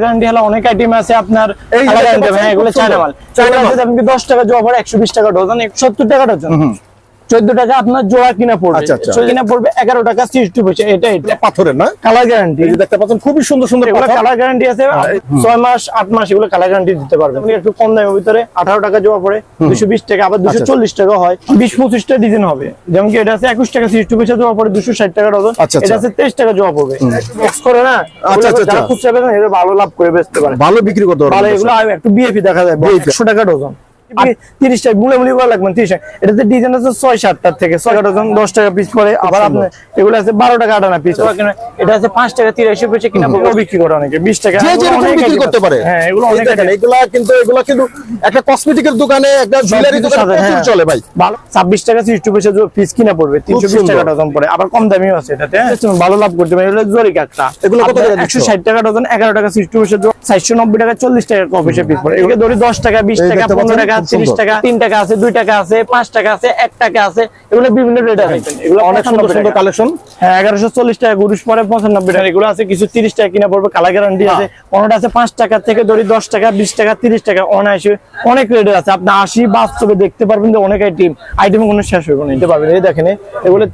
Guarantee হলো অনেক item আছে আপনার এই গ্যারান্টি, পাচ্ছেন, হ্যাঁ এগুলো চায়না মাল। China China. মাল। আপনি 10 টাকা জোয়া পড়ে 120 টাকা ডজন 70 টাকা ডজন। 14 টাকা আপনার জোড়া কিনা পড়বে। আচ্ছা, আচ্ছা। কিনা পড়বে 11 টাকা 60 পয়সা এটা এটা। পাথরের না? কালার গ্যারান্টি দেখতে পাচ্ছেন খুবই সুন্দর সুন্দর কালার গ্যারান্টি আছে। 6 মাস 8 মাস এগুলো কালার গ্যারান্টি দিতে পারবেন। একটু কম দামের ভিতরে 18 টাকা জোড়া পড়ে 220 টাকা আবার 240 টাকা হয়। 20 25 টা ডিজাইন হবে। যেমন কি এটা আছে 21 টাকা 60 পয়সা জোড়া পড়ে 260 টাকা ডজন। আচ্ছা, এটা আচ্ছা। আছে 23 টাকা জোড়া পড়বে। করে না? আচ্ছা, আচ্ছা, যারা আচ্ছা। খুচরা বেচেন এরা ভালো লাভ করে বেচতে পারে। ভালো বিক্রি করতে ভালো পারবেন এগুলো একটু বিএপি দেখা যায় 100 টাকা ডজন। তিরিশ টাকা করা লাগবে তিরিশ এটাতে ডিজাইন আছে ছয় সাতটার থেকে। ছয় ডজন দশ টাকা পিস পরে আবার আপনার এগুলো আছে বারো টাকা আটানা পিস এটা আছে পাঁচ টাকা তিরাশি পয়সা কিনা। বিক্রি করে অনেকে বিশ টাকা। যে এগুলো যেরকম অনেক বিক্রি করতে পারে। হ্যাঁ এগুলো অনেক দেখেন কিন্তু এগুলা কিন্তু একটা কসমেটিকের দোকানে একটা জুয়েলারি দোকানে সাথে, প্রচুর হ্যাঁ। চলে ভাই। ভালো ছাব্বিশ টাকা সিক্সটি পয়সা পিস কিনা পড়বে তিনশো বিশ টাকা ডজন পড়ে। আবার কম দামিও আছে এটাতে হ্যাঁ? ভালো লাভ করতে পারে। এগুলো জরি কাঠটা এগুলো? একশো ষাট টাকা ডজন এগারো টাকা সিক্সটি পয়সা চারশো নব্বই টাকা চল্লিশ টাকা কপিসে পিস পড়ে। এগুলো ধরি দশ টাকা বিশ টাকা পনেরো টাকা তিরিশ টাকা তিন টাকা আছে দুই টাকা আছে পাঁচ টাকা আছে এক টাকা আছে এগুলো বিভিন্ন রেট আছে এগুলো অনেক সুন্দর সুন্দর কালেকশন হ্যাঁ এগারোশো চল্লিশ টাকা গুরুশ পরে পঁচানব্বই টাকা। এগুলো আছে কিছু তিরিশ টাকা কিনা পড়বে কালার গ্যারান্টি আছে। কোনোটা আছে পাঁচ টাকা থেকে ধরি দশ টাকা বিশ টাকা তিরিশ টাকা অনায়াসে অনেক রেট আছে। আপনি আসি বাস্তবে দেখতে পারবেন যে অনেক আইটেম আইটেম কোনো শেষ হবে না। নিতে পারবেন। এই দেখেন এগুলো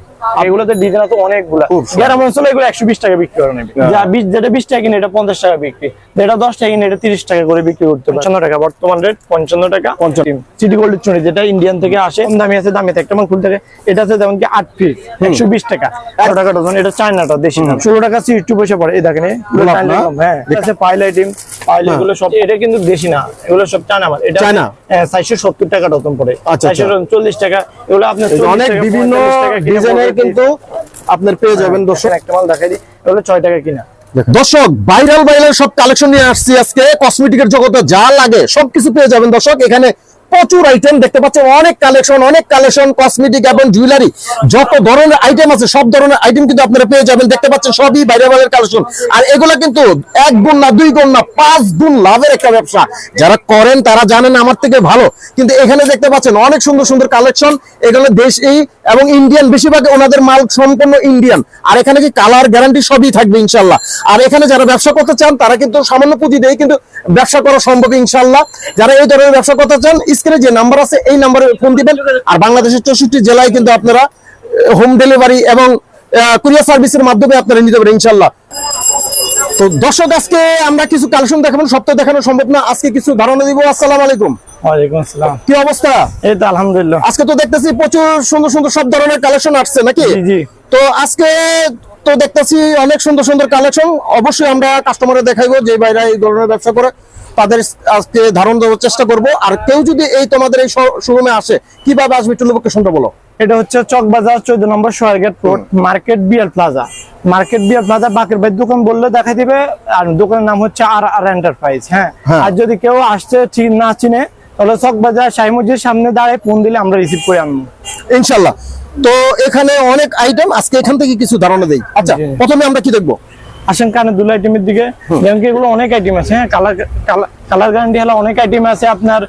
এগুলোতে ডিজাইন আছে অনেকগুলা। গ্রাম অঞ্চলে এগুলো একশো বিশ টাকা বিক্রি করে নেবে। যা বিশ যেটা বিশ টাকা কিনে এটা পঞ্চাশ টাকা বিক্রি। যেটা দশ টাকা কিনে এটা তিরিশ টাকা করে বিক্রি করতে পঞ্চান্ন টাকা বর্তমান রেট পঞ্চান্ন টাকা। সিটি গোল্ডের চুনি যেটা ইন্ডিয়ান থেকে আসে দামি আছে দামি একটা মাল খুলতে এটা আছে যেমন কি আট পিস একশো বিশ টাকা। একশো টাকা ডজন এটা চায়নাটা দেশি না ষোলো টাকা সিক্সটি পয়সা পড়ে। এই দেখেন এগুলো গোলাপ চায়না হ্যাঁ এটা আছে পাইল আইটেম পাইল এগুলো সব এটা কিন্তু দেশি না এগুলো সব চায়না মাল। এটা চায়না? চারশো সত্তর টাকা ডজন পড়ে। আচ্ছা, আচ্ছা। চারশো চল্লিশ টাকা এগুলো আপনার এই যে 40 অনেক বিভিন্ন 45 টাকা কিনে ডিজাইনের। কিন্তু আপনার পেয়ে যাবেন দর্শক। একটা মাল দেখাই দিই। এগুলো ছয় টাকা কিনা। দর্শক ভাইরাল ভাইরাল সব কালেকশন নিয়ে আসছি আজকে। কসমেটিকের জগতে যা লাগে সবকিছু পেয়ে যাবেন দর্শক। এখানে প্রচুর আইটেম দেখতে পাচ্ছেন। অনেক কালেকশন অনেক কালেকশন কসমেটিক এবং জুয়েলারি যত ধরনের আইটেম আছে, সব ধরনের আইটেম কিন্তু আপনারা পেয়ে যাবেন। দেখতে পাচ্ছেন, সবই ভাইরাল ভাইরাল কালেকশন আর এগুলা কিন্তু এক গুণ না, দুই গুণ না, পাঁচ গুণ লাভের একটা ব্যবসা। যারা করেন, তারা জানেন আমার থেকে ভালো। কিন্তু এখানে দেখতে পাচ্ছেন, অনেক সুন্দর সুন্দর কালেকশন এগুলো দেশ এবং ইন্ডিয়ান বেশিরভাগ ওনাদের মাল সম্পূর্ণ ইন্ডিয়ান আর এখানে কি কালার গ্যারান্টি সবই থাকবে ইনশাল্লাহ আর এখানে যারা ব্যবসা করতে চান, তারা কিন্তু সামান্য পুঁজি দেয় কিন্তু ব্যবসা করা সম্ভব ইনশাল্লাহ যারা এই ধরনের ব্যবসা করতে চান স্ক্রিনে যে নাম্বার আছে এই নাম্বারে ফোন দিবেন। আর বাংলাদেশের চৌষট্টি জেলায় কিন্তু আপনারা হোম ডেলিভারি এবং কুরিয়ার সার্ভিসের মাধ্যমে আপনারা নিতে পারেন ইনশাল্লাহ তো দর্শক আজকে আমরা কিছু কালেকশন দেখাবো সব তো দেখানো সম্ভব না। আজকে কিছু ধারণা দিব। আসসালাম আলাইকুম। কি অবস্থা? এই তো আলহামদুলিল্লাহ। আজকে তো দেখতেছি প্রচুর সুন্দর সুন্দর সব ধরনের কালেকশন আসছে নাকি। তো আজকে তো দেখতেছি অনেক সুন্দর সুন্দর কালেকশন অবশ্যই আমরা কাস্টমারে দেখাইবো যে বাইরে এই ধরনের ব্যবসা করে। তাদের আজকে ধারণ দেওয়ার চেষ্টা করব। আর কেউ যদি এই তোমাদের এই শোরুমে আসে কীভাবে আসবে একটু লোকেশনটা বলো? এটা হচ্ছে চকবাজার চোদ্দ নম্বর Swarighat road market BR Plaza market BR Plaza Baker ভাই দোকান বললে দেখা দিবে। আর দোকানের নাম হচ্ছে আর আর এন্টারপ্রাইজ হ্যাঁ। আর যদি কেউ আসছে ঠিক না চিনে তাহলে চকবাজার মসজিদের সামনে দাঁড়ায় ফোন দিলে আমরা রিসিভ করে আনব। ইনশাল্লাহ। তো এখানে অনেক আইটেম আজকে এখান থেকে কিছু ধারণা দেই। আচ্ছা প্রথমে আমরা কি দেখব? আসেন কানে দুল আইটেমের দিকে। যেমন কি এগুলো অনেক আইটেম আছে হ্যাঁ কালার কালার গ্যারান্টি হলো অনেক আইটেম আছে আপনার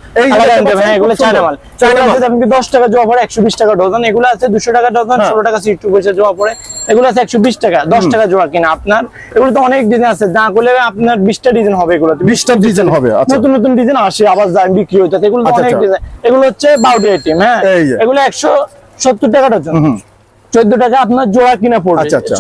হ্যাঁ এগুলো চায়না মাল। চায়না মাল। আপনি দশ টাকা জোয়া পড়ে একশো বিশ টাকা ডজন? এগুলো আছে দুশো টাকা ডজন হ্যাঁ। ষোলো টাকা সিটু পয়সা জোয়া পড়ে এগুলো আছে একশো বিশ টাকা দশ টাকা জোয়া কিনা আপনার। এগুলো তো অনেক ডিজাইন আছে যা করলে আপনার বিশটা ডিজাইন হবে এগুলো বিশটা ডিজাইন হবে আচ্ছা। নতুন নতুন ডিজাইন আসে আবার যায় বিক্রি হইতে এগুলো আচ্ছা, অনেক আচ্ছা। ডিজাইন এগুলো হচ্ছে বারোটি আইটেম হ্যাঁ। এগুলো একশো সত্তর টাকা ডজন। চোদ্দ টাকা আপনার জোড়া কিনা পড়বে। আচ্ছা, আচ্ছা।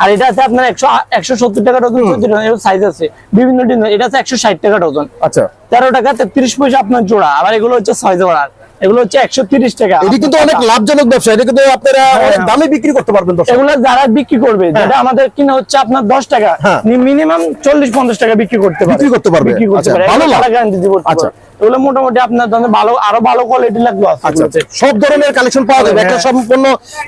আর এটা আছে আপনার একশো একশো সত্তর টাকা ডজন চোদ্দ টাকা সাইজ আছে। বিভিন্ন ডিজাইন এটা আছে একশো ষাট টাকা ডজন। আচ্ছা। তেরো টাকা তেত্রিশ পয়সা আপনার জোড়া। আবার এগুলো হচ্ছে ছয় জোড়া এগুলো হচ্ছে একশো তিরিশ টাকা। এটি কিন্তু অনেক লাভজনক ব্যবসা। এটা কিন্তু আপনারা অনেক দামে বিক্রি করতে পারবেন এগুলো যারা বিক্রি করবে যেটা আমাদের কিনা হচ্ছে আপনার দশ টাকা হ্যাঁ। মিনিমাম চল্লিশ পঞ্চাশ টাকা বিক্রি করতে বিক্রি করতে পারবে। বিক্রি করতে আচ্ছা, পারে। ভালো লাভ। গ্যারান্টি দিব আচ্ছা। এগুলো মোটামুটি আপনার জন্য ভালো আরও ভালো কোয়ালিটি লাগবে আচ্ছা আচ্ছা। সব ধরনের কালেকশন পাওয়া যাবে একটা হ্যাঁ। সম্পূর্ণ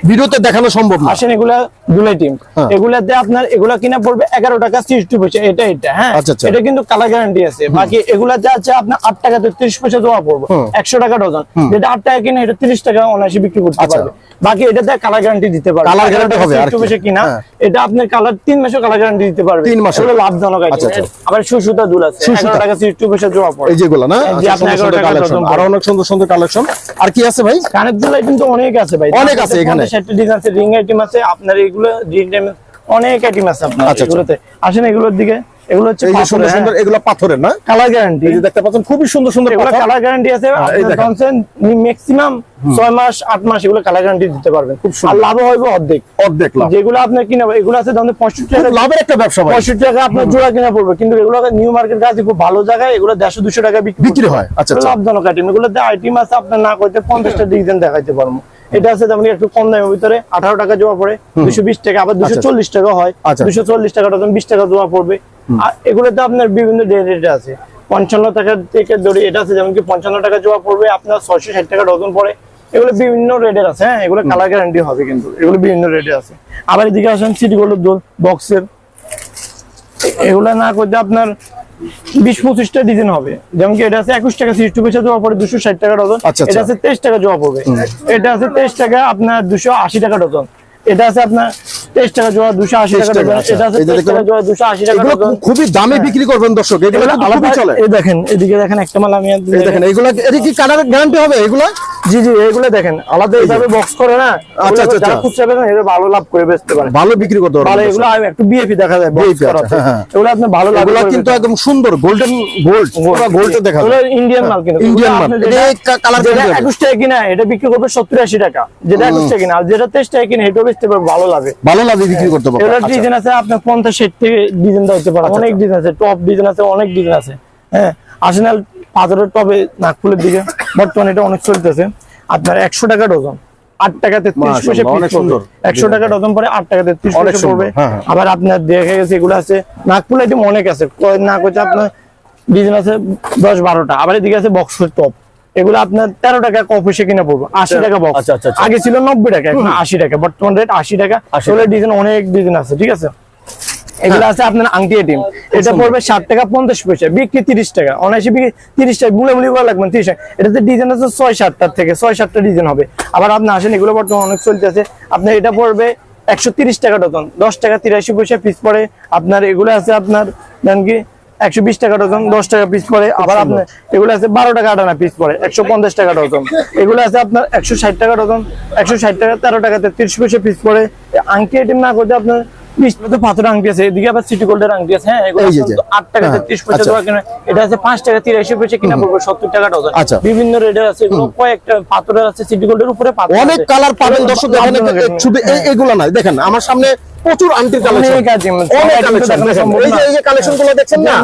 ভিডিওতে দেখানো সম্ভব না আসেন এগুলা দুলাই টিম হ্যাঁ। এগুলাতে আপনার এগুলা কিনা পড়বে এগারো টাকা সিক্সটি পয়সা এটা এটা হ্যাঁ আচ্ছা। এটা কিন্তু কালার গ্যারান্টি আছে বাকি এগুলাতে আছে আপনার আট টাকা তিরিশ পয়সা দেওয়া পড়বে হুম। একশো টাকা ডজন যেটা আট টাকা কিনা এটা তিরিশ টাকা অনায়াসে বিক্রি করতে। পারবে বাকি এটাতে কালার গ্যারান্টি দিতে পারবে 11 guarantee টাকা হবে, আর 60 কি? পয়সা কিনা হ্যাঁ। এটা আপনার কালার তিন মাসের কালার গ্যারান্টি দিতে পারবে তিন মাসের। এগুলো লাভজনক আচ্ছা, আছে আচ্ছা। আবার সুসুতা দুল আছে সুসুতা। এগারো টাকা সিক্সটি পয়সা জমা পড়ে এই যেগুলো না এই যে আচ্ছা, আপনার সুন্দর সুন্দর 11 টাকা কালেকশন আরও অনেক সুন্দর সুন্দর কালেকশন আর কি আছে ভাই কানের দুলাই কিন্তু অনেক আছে ভাই অনেক আছে এখানে। ষাটটা ডিজাইন আছে রিং আইটেম আছে আপনার এগুলো রিং আইটেম অনেক আইটেম আছে আপনার আচ্ছা, আচ্ছা। এগুলোতে আসেন এগুলোর দিকে এগুলো হচ্ছে সুন্দর সুন্দর এগুলো পাথরের না? Colour guarantee. এই যে দেখতে পাচ্ছেন খুবই সুন্দর সুন্দর এগুলো কালার গ্যারান্টি আছে। ম্যাক্সিমাম ছয় মাস আট মাস এগুলো কালার গ্যারান্টি দিতে পারবেন। খুব সুন্দর। আর লাভ হবে অর্ধেক। অর্ধেক লাভ। যেগুলো আপনার কিনা এগুলো আছে দাম পঁয়ষট্টি টাকা লাভের একটা ব্যবসা ভাই। পঁয়ষট্টি টাকা আপনার জোড়া কিনা পড়বে। কিন্তু এগুলো নিউ মার্কেট কাছে খুব ভালো জায়গায় এগুলো দেড়শো দুশো টাকা বিক্রি হয়, আচ্ছা, আচ্ছা। লাভজনক আইটেম এগুলো আইটেম আছে আপনার না করতে ডিজাইন দেখাইতে পারব। এটা আছে তেমনি একটু কম দামের ভিতরে আঠারো টাকা জমা পড়ে দুশো বিশ টাকা আবার দুশো চল্লিশ টাকা হয়। আচ্ছা। দুশো চল্লিশ টাকা বিশ টাকা জমা পড়বে। আর এগুলোতে আপনার বিভিন্ন রেট আছে। পঞ্চান্ন টাকা থেকে ধরে এটা আছে যেমন কি পঞ্চান্ন টাকা জমা পড়বে আপনার ছয়শো ষাট টাকা ডজন পড়ে। এগুলো বিভিন্ন রেটের আছে হ্যাঁ এগুলো কালার গ্যারান্টি হবে কিন্তু এগুলো বিভিন্ন রেটে আছে। আবার এদিকে আসেন সিটি গোল্ড দোল বক্সের এগুলা না করতে আপনার বিশ পঁচিশটা ডিজাইন হবে। যেমন কি এটা আছে একুশ টাকা সিক্সটি পয়সা জমা পড়ে দুশো ষাট টাকা ডজন। আচ্ছা, আচ্ছা। এটা আছে তেইশ টাকা জমা পড়বে। এটা আছে তেইশ টাকা আপনার দুশো আশি টাকা ডজন। এটা আছে আপনার তেইশ টাকা জোড়া দুশো আশি টাকা আচ্ছা। এটা আছে টাকা। দুশো আশি টাকা খুবই দামে বিক্রি করবেন দর্শক এগুলো এগুলো আলাদা চলে এই দেখেন এদিকে দেখেন একটা মাল আমি দেখেন এগুলো এটা কি কালার গ্যারান্টি হবে এগুলো জি জি এগুলো দেখেন আলাদা এইভাবে বক্স করে না আচ্ছা, আচ্ছা, যারা আচ্ছা। খুচরা বেচেন, এরা ভালো লাভ করে বেচতে পারে। ভালো বিক্রি করতে পারবেন ভালো এগুলো একটু বিএপি দেখা যায় VIP আছে, করাতে। হ্যাঁ, হ্যাঁ। এগুলো আপনি ভালো লাভ এগুলো কিন্তু একদম সুন্দর গোল্ডেন গোল্ড পুরো গোল্ডে দেখা এগুলো ইন্ডিয়ান মাল কিন্তু। ইন্ডিয়ান মাল। এটা কালার যেটা গ্যারান্টি একুশ টাকা কিনা এটা বিক্রি করবে সত্তর আশি টাকা। যেটা একুশ টাকা কিনা আর যেটা তেইশ টাকা কিনা এটাও বেচতে পারবে ভালো লাভে। ভালো লাভে বিক্রি করতে পারবেন এগুলোর আচ্ছা। ডিজাইন আছে আপনার পঞ্চাশ ষাট থেকে ডিজাইন হতে পারে। আচ্ছা, অনেক ডিজাইন আছে টপ ডিজাইন আছে অনেক ডিজাইন আছে। হ্যাঁ আর্সেনাল পাথরের টপে নাগপুরের দিকে। বর্তমানে এটা অনেক চলতেছে। আপনার একশো টাকা ডজন আট টাকা তেত্রিশ পয়সা। একশো টাকা ডজন পরে আট টাকা তেত্রিশ পয়সা পড়বে। হ্যাঁ, হ্যাঁ। আবার আপনার দেখে গেছে এগুলো আছে। নাগপুর আইটেম অনেক আছে। আপনার ডিজাইন আছে দশ বারোটা। আবার এদিকে আছে বক্সের টপ। এগুলো আপনার তেরো টাকা কপ এসে কিনে পড়ব। আশি টাকা বক্স আচ্ছা, আচ্ছা, আচ্ছা। আগে ছিল নব্বই টাকা এখন আশি টাকা। বর্তমান রেট আশি টাকা। আসলে ডিজাইন অনেক ডিজাইন আছে ঠিক আছে? এগুলো আছে আপনার আংটি এটিম। এটা পড়বে ষাট টাকা পঞ্চাশ পয়সা বিক্রি তিরিশ টাকা। অনায়াসে বিক্রি তিরিশ টাকা মুলে মুলি করা লাগবে তিরিশ টাকা। এটাতে ডিজাইন আছে ছয় সাতটার থেকে ছয় সাতটা ডিজাইন হবে। আবার আপনি আসেন এগুলো বর্তমানে অনেক চলতেছে আপনার এটা পড়বে একশো তিরিশ টাকা ডজন দশ টাকা তিরাশি পয়সা পিস পড়ে। আপনার এগুলো আছে আপনার দেন কি একশো বিশ টাকা ডজন দশ টাকা পিস পড়ে। আবার আপনার এগুলো আছে বারো টাকা আটানা পিস পড়ে একশো পঞ্চাশ টাকা ডজন। এগুলো আছে আপনার একশো ষাট টাকা ডজন একশো ষাট টাকা তেরো টাকাতে তিরিশ পয়সা পিস পড়ে। আংটি আইটেম না করতে আপনার পাথর আংটি আছে এদিকে আবার সিটি গোল্ডের আংটি আছে হ্যাঁ আট টাকা হ্যাঁ, তেত্রিশ পয়সা আচ্ছা। দেওয়া কিনা এটা আছে পাঁচ টাকা তিরাশি পয়সা কিনা পড়বে সত্তর টাকা ডজন আচ্ছা। বিভিন্ন রেটের আছে এগুলো কয়েকটা পাথরের আছে সিটি গোল্ডের উপরে অনেক কালার পাবেন দর্শক এগুলো নাই দেখেন আমার সামনে প্রচুর আন্টির কালেকশন অনেক এই যে এই যে গুলো দেখছেন না?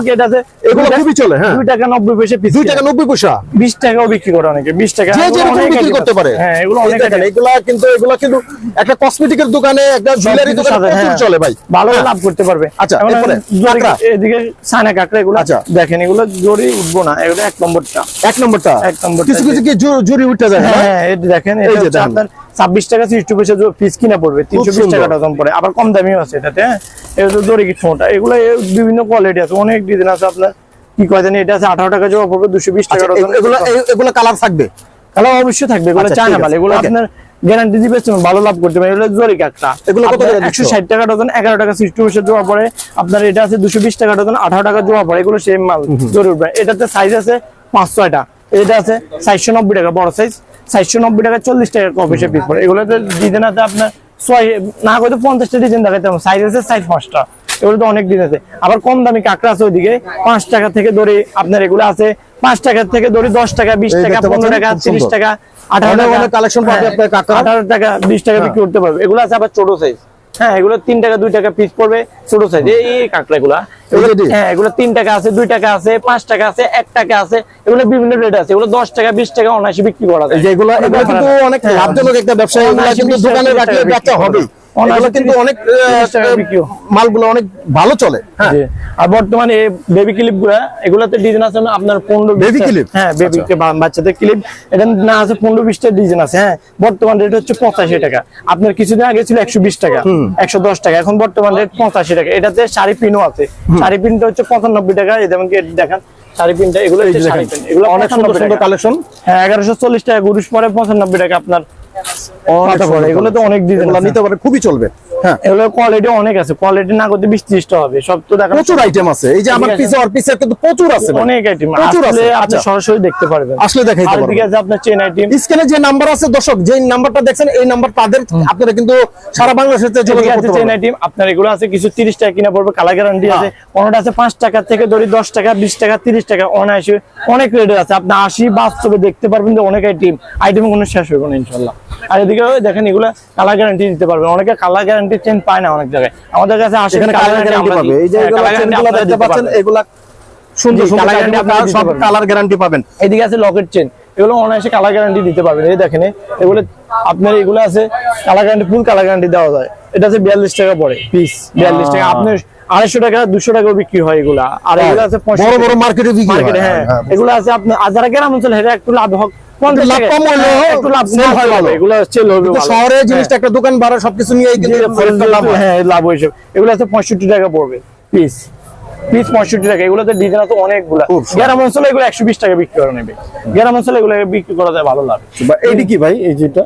এগুলো খুবই চলে, হ্যাঁ। দুই টাকা নব্বই পয়সা পিস টাকা নব্বই পয়সা। বিশ টাকাও বিক্রি করে অনেকে। বিশ টাকা যে যেরকম বিক্রি করতে পারে। হ্যাঁ এগুলো অনেক দেখেন item। এগুলা কিন্তু এগুলা কিন্তু একটা কসমেটিকের দোকানে একটা জুয়েলারি দোকানে প্রচুর হ্যাঁ। চলে ভাই। ভালো হ্যাঁ। লাভ করতে পারবে। আচ্ছা, এরপরে এদিকে সানা কাঁকড়া এগুলো। আচ্ছা। দেখেন এগুলো জরি উঠবো না এগুলো এক নম্বরটা। এক নম্বরটা। এক নম্বরটা কিছু কিছু কি জুরি উঠে যায় হ্যাঁ এটা দেখেন এই যে দেখেন। আপনার ছাব্বিশ টাকা সিক্সটি পয়সা পিস কিনা পড়বে তিনশো বিশ টাকা ডজন পড়ে। আবার কম দামিও আছে এটাতে হ্যাঁ? এটা তো জরি কিছু মোটা। এগুলো বিভিন্ন কোয়ালিটি আছে অনেক ডিজাইন আছে আপনার। কি কয় জানি এটা আছে আঠারো টাকা পড়বে দুশো বিশ টাকা আচ্ছা, ডজন এগুলো এগুলো কালার থাকবে? তাহলে অবশ্যই থাকবে এগুলো আচ্ছা, চায়না মাল। এগুলো আপনার গ্যারান্টি দিবে ভালো লাভ করতে পারে এগুলো জরি কাকটা এগুলো কত একশো ষাট টাকা ডজন এগারো টাকা সিক্সটি পয়সা জমা পড়ে। আপনার এটা আছে দুশো বিশ টাকা ডজন আঠারো টাকা জমা পড়ে এগুলো সেম মাল জরি উঠবে এটাতে সাইজ আছে পাঁচ ছয়টা। এটা আছে চারশো নব্বই টাকা বড় সাইজ চারশো নব্বই টাকা চল্লিশ টাকা কপি সে পিস পড়ে এগুলোতে ডিজাইন আছে আপনার ছয় না করতে পঞ্চাশটা ডিজাইন দেখাতে হবে। সাইজ আছে সাইজ পাঁচটা। এগুলো তো অনেক ডিজাইন আছে। আবার কম দামি কাঁকড়া আছে ওইদিকে। পাঁচ টাকা থেকে ধরে আপনার এগুলো আছে। পাঁচ টাকা থেকে ধরে দশ টাকা বিশ টাকা পনেরো টাকা তিরিশ টাকা আঠারো টাকা হ্যাঁ। আঠারো টাকা বিশ টাকা বিক্রি করতে পারবে এগুলো আছে আবার ছোট সাইজ হ্যাঁ এগুলো তিন টাকা দুই টাকা পিস পড়বে ছোট সাইজ এই এই কাঁকড়া হ্যাঁ এগুলো তিন টাকা আছে দুই টাকা আছে পাঁচ টাকা আছে এক টাকা আছে এগুলো বিভিন্ন রেট আছে। এগুলো দশ টাকা বিশ টাকা অনায়াসে বিক্রি করা যায়। যেগুলো এগুলো এগুলো কিন্তু অনেক হ্যাঁ। লাভজনক একটা ব্যবসা। এগুলো কিন্তু দোকানে রাখলে ব্যবসা হবে এগুলো কিন্তু অনেক হয়। মালগুলো অনেক ভালো চলে। হ্যাঁ। আর বর্তমানে বেবি ক্লিপগুলা এগুলাতে ডিজাইন আছে আপনার পনেরো Baby clip? হ্যাঁ বেবি বাচ্চাদের ক্লিপ এটা না আছে পনেরো বিশটা ডিজাইন আছে হ্যাঁ। বর্তমান রেট হচ্ছে পঁচাশি টাকা। আপনার কিছুদিন আগে ছিল একশো বিশ টাকা একশো দশ টাকা। এখন বর্তমান রেট পঁচাশি টাকা। এটাতে শাড়ি পিনও আছে। শাড়ি পিনটা হচ্ছে পঁচানব্বই টাকা। যেমন কি দেখেন শাড়ি পিনটা এগুলো অনেক সুন্দর সুন্দর কালেকশন হ্যাঁ এগারোশো চল্লিশ টাকা গুরুষ পরে পঁচানব্বই টাকা আপনার। অনেক পাতা পড়ে, সুন্দর এগুলো তো অনেক ডিজাইন নিতে পারে খুবই চলবে। হ্যাঁ। এগুলো কোয়ালিটি অনেক আছে কোয়ালিটি না করতে বিশ ত্রিশটা হবে সব তো দেখা প্রচুর আইটেম আছে। এই যে আমার পিছে আর পিছে কিন্তু প্রচুর আছে অনেক আইটেম প্রচুর আছে। আপনি আচ্ছা। সরাসরি দেখতে পারবেন। আসলে দেখাইতে আর এদিকে আছে আপনার চেন আইটেম স্ক্রিনে যে নাম্বার আছে দর্শক যে নাম্বারটা দেখছেন এই নাম্বার তাদের আপনারা কিন্তু সারা বাংলাদেশে যোগাযোগ এদিকে আছে চেন আইটেম আপনার এগুলো আছে কিছু তিরিশ টাকা কিনা পড়বে কালার গ্যারান্টি আছে। কোনটা আছে পাঁচ টাকা থেকে ধরি দশ টাকা বিশ টাকা তিরিশ টাকা অনায়াসে অনেক রেটের আছে। আপনি আশি বাস্তবে দেখতে পারবেন যে অনেক আইটেম আইটেম কোনো শেষ হবে না ইনশাল্লাহ। আর এদিকে দেখেন এগুলো কালার গ্যারান্টি দিতে পারবেন অনেকে কালার গ্যারান্টি চেন পায় না অনেক জায়গায়। আমাদের কাছে আসে এখানে কালার গ্যারান্টি পাবে। এই যে এগুলো চেনগুলো দেখতে পাচ্ছেন এগুলা সুন্দর সুন্দর আপনারা সব কালার গ্যারান্টি পাবেন। এদিকে আছে লকেট চেন এগুলো অনায়াসে কালার গ্যারান্টি দিতে পারবেন। এই দেখেন এগুলো আপনার এগুলো আছে colour guarantee full colour guarantee দেওয়া যায়। এটা আছে বিয়াল্লিশ টাকা পড়ে পিস বিয়াল্লিশ টাকা। আহ। আপনার আড়াইশো টাকা দুশো টাকা বিক্রি হয় এগুলা। আর এগুলো আছে বড় বড় মার্কেটে বিক্রি হয়। হ্যাঁ। হ্যাঁ, এগুলো আছে আপনার আর যারা গ্রাম অঞ্চলে হেরা একটু লাভ হোক হ্যাঁ, হয়। শহরে জিনিসটা একটা দোকান ভাড়া সবকিছু নিয়ে লাভ হ্যাঁ। হয়েছে। এগুলো আছে পঁয়ষট্টি টাকা পড়বে পিস পিস পঁয়ষট্টি টাকা। এগুলোতে ডিজাইন আছে অনেকগুলা। গ্রাম অঞ্চলে এগুলো একশো বিশ টাকা বিক্রি করে নেবে। গ্রাম অঞ্চলে এগুলো বিক্রি করা যায় ভালো লাভ। বা এইটি কি ভাই এই যেটা?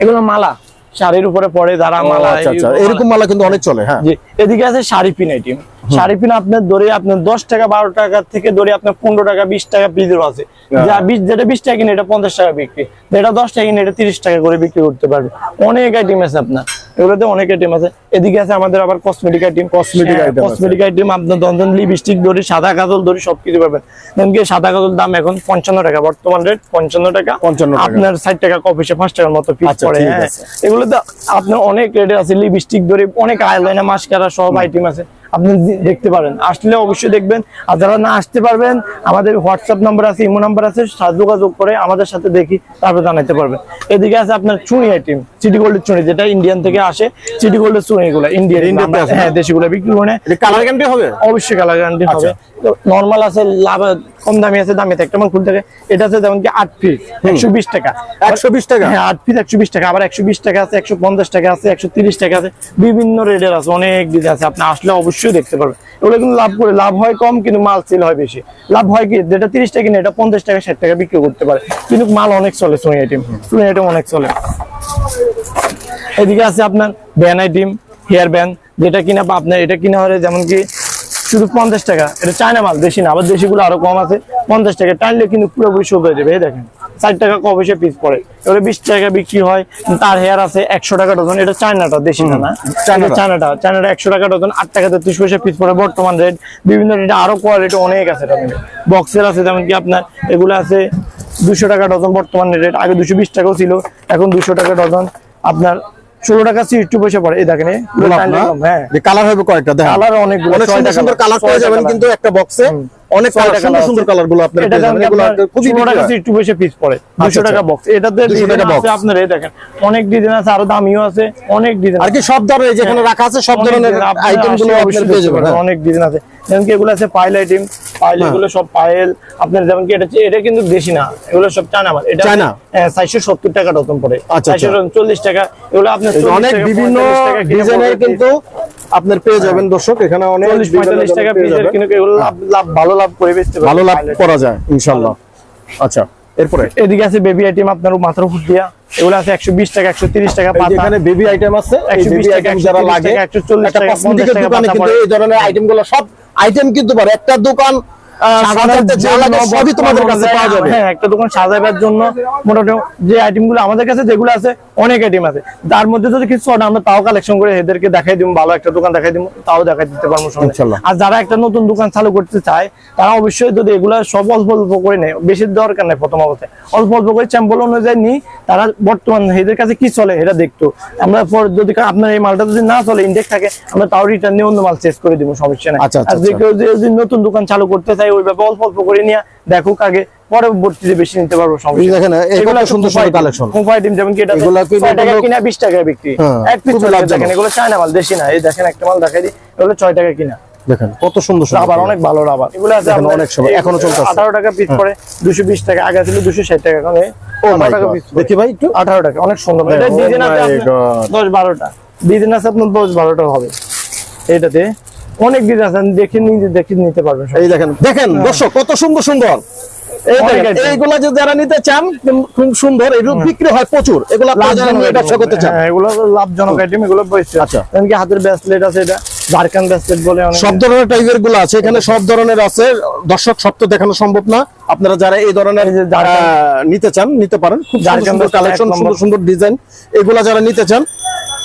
এগুলো মালা। শাড়ির উপরে পরে যারা মালা আচ্ছা আচ্ছা। এরকম মালা কিন্তু অনেক চলে হ্যাঁ। এদিকে আছে sari pin item sari pin আপনার ধরে আপনার দশ টাকা বারো টাকা থেকে ধরে আপনার পনেরো টাকা বিশ টাকা পিসের আছে। যা বিশ যেটা বিশ টাকা কিনে এটা পঞ্চাশ টাকা বিক্রি। যেটা দশ টাকা কিনে এটা তিরিশ টাকা করে বিক্রি করতে পারবে। অনেক আইটেম আছে আপনার। এগুলোতে অনেক আইটেম আছে। এদিকে আছে আমাদের আবার কসমেটিক আইটেম item আছে। কসমেটিক আইটেম আপনার দন্তন লিপস্টিক ধরে সাদা কাজল ধরে সবকিছু পাবেন। যেমন সাদা কাজল দাম এখন পঞ্চান্ন টাকা। বর্তমান রেট পঞ্চান্ন টাকা। 55 টাকা। আপনার ষাট টাকা কপিসে পাঁচ টাকার মতো পিস আচ্ছা, পড়ে হ্যাঁ। আছে। এগুলো তো আপনার অনেক রেটে আছে লিপস্টিক ধরে অনেক আইলাইনার মাস্কারা সব আইটেম আছে। আপনি দেখতে পারেন। আসলে অবশ্যই দেখবেন। আর যারা না আসতে পারবেন আমাদের হোয়াটসঅ্যাপ নাম্বার আছে ইমো নাম্বার আছে যোগাযোগ করে আমাদের সাথে দেখি তারপর জানাতে পারবেন। এদিকে আছে আপনার চুনি আইটেম সিটি গোল্ডের চুনি যেটা ইন্ডিয়ান থেকে আসে সিটি গোল্ডের চুনি গুলো ইন্ডিয়ান হ্যাঁ দেশিগুলো বিক্রি করে। কালার গ্যারান্টি হবে? অবশ্যই কালার গ্যারান্টি হবে। আচ্ছা। তো নর্মাল আছে লাভ কম দামি আছে দামি একটা মান খুলতে থাকে। এটা আছে যেমন কি আট পিস একশো বিশ টাকা। 120 টাকা? হ্যাঁ আট পিস একশো বিশ টাকা। আবার একশো বিশ টাকা আছে একশো পঞ্চাশ টাকা আছে একশো তিরিশ টাকা আছে। বিভিন্ন রেটের আছে অনেক ডিজাইন আছে। আপনি আসলে অবশ্যই দেখতে পারবেন। এগুলো কিন্তু লাভ করে লাভ হয় কম কিন্তু মাল সেল হয় বেশি। লাভ হয় কি? যেটা তিরিশ টাকা কিনে এটা পঞ্চাশ টাকা ষাট টাকা বিক্রি করতে পারে। কিন্তু মাল অনেক চলে সোনি আইটেম সোনি আইটেম অনেক চলে। এদিকে আছে আপনার ব্যান আইটেম হেয়ার ব্যান যেটা কিনা আপনার এটা কিনা হলে যেমন কি শুধু পঞ্চাশ টাকা। এটা চায়না মাল দেশি না আবার দেশিগুলো আরও কম আছে। পঞ্চাশ টাকা টানলে কিন্তু পুরোপুরি শোধ হয়ে যাবে দেখেন। ষাট টাকা কম এসে পিস পড়ে। এবারে বিশ টাকা বিক্রি হয় তার হেয়ার আছে একশো টাকা ডজন এটা চায়নাটা দেশিটা না চায়নাটা। চায়নাটা। চায়নাটা একশো টাকা ডজন আট টাকা তেত্রিশ পয়সা পিস পড়ে বর্তমান রেট বিভিন্ন রেটে আরও কোয়ালিটি অনেক আছে বক্সের আছে যেমন কি আপনার এগুলো আছে দুশো টাকা ডজন বর্তমান রেট আগে দুশো বিশ টাকাও ছিল এখন দুশো টাকা ডজন আপনার ষোলো টাকা সিক্সটি পয়সা পড়ে। এই দেখেন? কম, হ্যাঁ। কালার হবে কয়েকটা কালার অনেক সুন্দর কালার পেয়ে যাবেন কিন্তু একটা বক্সে অনেক সুন্দর সুন্দর কালারগুলো আপনার এটা পেয়ে দাম যাবেন এগুলো আপনার? খুবই 16 টাকা বিক্রি হয়। একটু পয়সা পিস পড়ে। 200 আচ্ছা, টাকা। বক্স এটাতে টাকা box। আপনার এই দেখেন। অনেক ডিজাইন আছে আরও দামিও আছে অনেক ডিজাইন আর কি সব ধরনের যেখানে রাখা আছে সব ধরনের আইটেমগুলো আপনার পেয়ে যাবেন হ্যাঁ। অনেক ডিজাইন আছে। যেমন কি এগুলো আছে পাইল আইটেম পাইল হ্যাঁ। এগুলো সব পাইল। আপনার যেমন কি এটা এটা কিন্তু দেশি না এগুলো সব চায়না মাল। এটা চায়না? হ্যাঁ 470 টাকা ডজন পড়ে। আচ্ছা, আচ্ছা। 440 টাকা। এগুলো আপনার 40 অনেক বিভিন্ন 45 ডিজাইনের কিন্তু আপনার পেয়ে যাবেন দর্শক। এখানে অনেক চল্লিশ পঁয়তাল্লিশ টাকা পেয়ে পিসের। কিন্তু এগুলো লাভ লাভ ভালো লাভ করে বেচতে ভালো লাভ করা যায় ইনশাআল্লাহ। আচ্ছা এরপরে? এদিকে আছে বেবি আইটেম আপনার মাথার উপর দিয়া। এগুলো আছে একশো বিশ টাকা একশো তিরিশ টাকা এই পাতা। এখানে বেবি আইটেম আছে এই 120 টাকা, যারা লাগে টাকা, 140 টাকা, কসমেটিকের 50 টাকা দোকানে কিন্তু এই ধরনের আইটেমগুলো সব আইটেম কিন্তু পারে একটা দোকান সাজাতে যা লাগে সবই তোমাদের কাছে পাওয়া যাবে। হ্যাঁ একটা দোকান সাজাবার জন্য মোটামুটি যে আইটেম আমাদের কাছে যেগুলো আছে অনেক আইটেম আছে। তার মধ্যে যদি কিছু order আমরা তাও কালেকশন করে এদেরকে দেখাই দিব ভালো একটা দোকান দেখাই দিব তাও দেখাই দিতে পারব সমস্যা নেই। ইনশাল্লাহ। আর যারা একটা নতুন দোকান চালু করতে চায় তারা অবশ্যই যদি এগুলো সব অল্প অল্প করে নেয় বেশি দরকার নেই প্রথম অবস্থায়। অল্প অল্প করে চ্যাম্পল অনুযায়ী নিই তারা বর্তমান এদের কাছে কি চলে এটা দেখতো। আমরা যদি আপনার এই মালটা যদি না চলে ইন্ডেক্স থাকে আমরা তাও রিটার্ন নিয়ে অন্য মাল চেস করে দিব সমস্যা নেই। আচ্ছা, আচ্ছা, আর যে কেউ যদি নতুন দোকান চালু করতে চায় ওইভাবে অল্প অল্প করে নিয়ে দেখুক আগে পরবর্তীতে বেশি নিতে পারব সমস্যা দেখেন, এই এগুলো সুন্দর সুন্দর collection। খুব যেমন কি এটা এগুলা কি ছয় টাকা কিনা বিশ টাকায় বিক্রি। হ্যাঁ, এক পিস দেখেন এগুলো চায়না মাল দেশি না। এই দেখেন একটা মাল দেখাই দিই এগুলো ছয় টাকা কিনা। দেখেন কত সুন্দর রাবার অনেক ভালো রাবার। এগুলো আছে দেখেন, অনেক সবাই, এখনও চলতেছে। আঠারো টাকা পিস পরে দুশো বিশ টাকা আগে ছিল দুশো ষাট টাকা এখন ও মাই গড দেখি ভাই একটু। আঠারো টাকা অনেক সুন্দর। এটা Oh ডিজাইন আছে my আপনার God. দশ বারোটা। ডিজাইন আছে আপনার দশ বারোটা হবে। এইটাতে অনেক ডিজাইন আছে দেখে নিজে দেখে নিতে পারবেন এই দেখেন দেখেন দর্শক কত সুন্দর সুন্দর। এইগুলা যারা নিতে চান খুব- সুন্দর এগুলো বিক্রি হয় প্রচুর। এগুলো আপনারা যারা ব্যবসা করতে চান। হ্যাঁ, এগুলো লাভজনক আইটেম এগুলো বসছে আচ্ছা। হাতের আছে এটা বলে সব ধরনের টাইপেরগুলো আছে এখানে সব ধরনের আছে। দর্শক সব তো দেখানো সম্ভব না। আপনারা যারা এই ধরনের নিতে চান নিতে পারেন। খুব সুন্দর কালেকশন সুন্দর সুন্দর ডিজাইন এগুলা যারা নিতে চান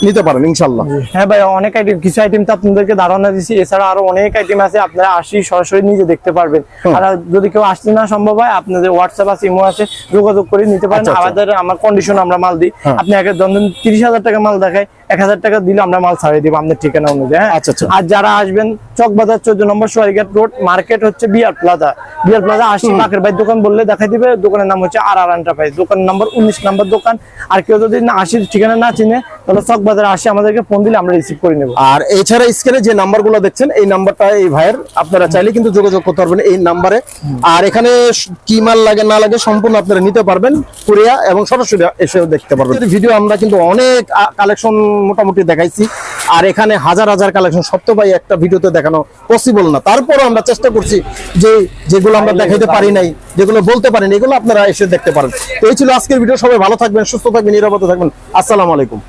নিতে পারেন ইনশাল্লাহ হ্যাঁ ভাই অনেক আইটেম কিছু আইটেম তো আপনাদেরকে ধারণা দিচ্ছি এছাড়া আরও অনেক আইটেম আছে আপনারা আসি সরাসরি নিজে দেখতে পারবেন। আর যদি কেউ আসতে না সম্ভব হয় আপনাদের হোয়াটসঅ্যাপ আছে ইমো আছে যোগাযোগ করে নিতে পারেন। আচ্ছা, আচ্ছা। আমাদের আমার কন্ডিশন আমরা মাল দিই। হ্যাঁ। আপনি একের ধরেন তিরিশ হাজার টাকা মাল দেখায় এক হাজার টাকা দিলে আমরা মাল ছাড়িয়ে দিব আপনার ঠিকানা অনুযায়ী হ্যাঁ? আচ্ছা, আচ্ছা। আর যারা আসবেন চকবাজার চোদ্দ নম্বর সোয়ারিঘাট রোড মার্কেট হচ্ছে বিআর প্লাজা। বিআর প্লাজা আশি পাকের ভাই দোকান বললে দেখাই দিবে দোকানের নাম হচ্ছে আর আর এন্টারপ্রাইজ দোকান নম্বর উনিশ নম্বর দোকান। আর কেউ যদি না আশির ঠিকানা না চিনে তাহলে চকবাজারে আসি আমাদেরকে ফোন দিলে আমরা রিসিভ করে নেব। আর এছাড়া স্ক্রিনে যে নাম্বারগুলো দেখছেন এই নাম্বারটা এই ভাইয়ের আপনারা চাইলে কিন্তু যোগাযোগ করতে পারবেন এই নাম্বারে। আর এখানে কি মাল লাগে না লাগে সম্পূর্ণ আপনারা নিতে পারবেন কুরিয়া এবং সরাসরি এসেও দেখতে পারবেন। ভিডিও আমরা কিন্তু অনেক কালেকশন মোটামুটি দেখাইছি। আর এখানে হাজার হাজার কালেকশন সত্য তো ভাই একটা ভিডিওতে দেখানো পসিবল না। তারপরও আমরা চেষ্টা করছি যে যেগুলো আমরা দেখাইতে পারি নাই যেগুলো বলতে পারিনি এগুলো আপনারা এসে দেখতে পারেন। তো এই ছিল আজকের ভিডিও সবাই ভালো থাকবেন সুস্থ থাকবেন নিরাপদে থাকবেন। আসসালামু আলাইকুম।